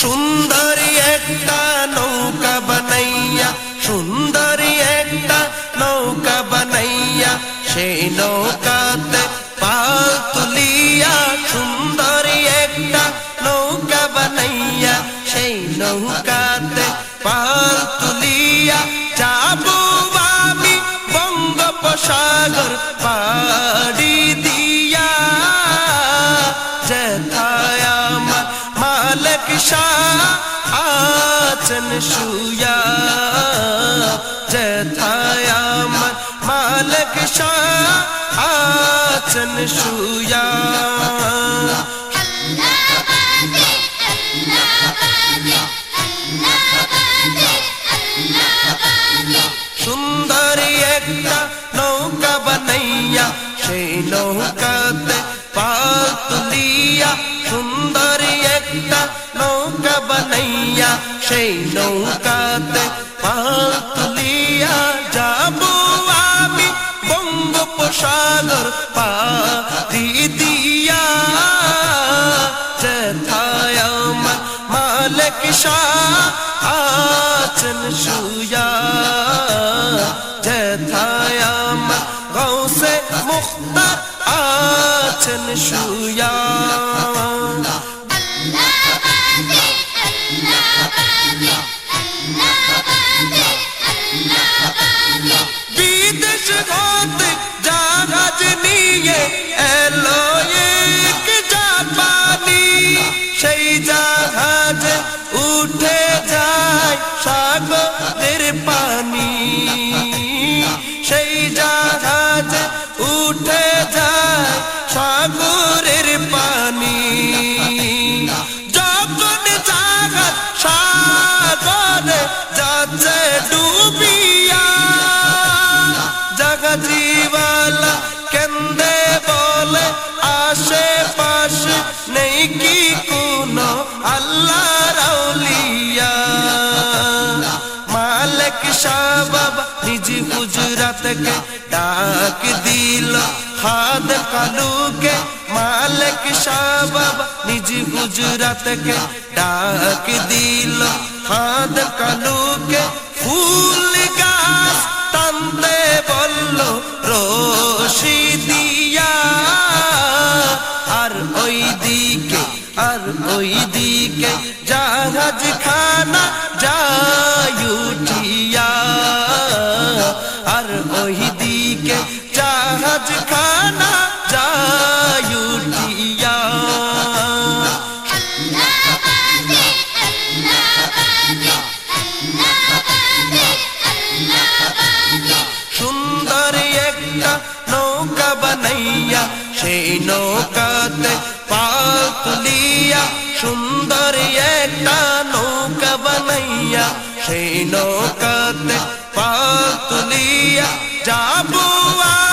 সুন্দরী একটা নৌকা বানাইয়া, সুন্দরী একটা নৌকা বানাইয়া সেই নৌকাতে পাল তুলিয়া, সুন্দরী একটা নৌকা বানাইয়া, সেই নৌকাতে পাল তুলিয়া, যাব আমি বঙ্গোপসাগর পাড়ি। আছেন শুয়া যেথায় আমার মালিক শাহ আছেন শুয়া সুন্দরী একটা নৌকা বানাইয়া সেই নৌকাতে পাল তুলিয়া যাব আমি বঙ্গোপসাগর পারি দিয়া। যেথায় আমার মালিক শাহ আছেন শুয়া যেথায় আমার গৌসে মুখতার আছেন শুয়া গুজরাতকে ডাক দিল। হাদ কালুকে মালিক শাহ বাবা নিজ গুজরাতকে ডাক দিল। হাদ কালুকে ফুল গাছ টানতে বলল, রশি দিয়া, আর ওই দিকে, আর ওই দিকে জাহাজ খানা যায় উঠিয়া। সেই নৌকাতে পাল তুলিয়া সুন্দর একটা নৌকা বানাইয়া, সেই নৌকাতে পাল তুলিয়া যাব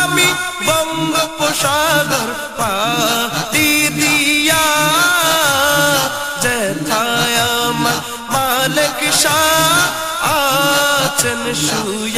আমি বঙ্গোপসাগর পাতি দিয়া। যেথায় আমার মালিক শাহ আছেন শুয়া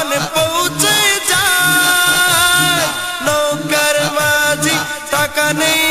প্রাণ পৌঁছে যায়। নৌকার মাঝি টাকা নেই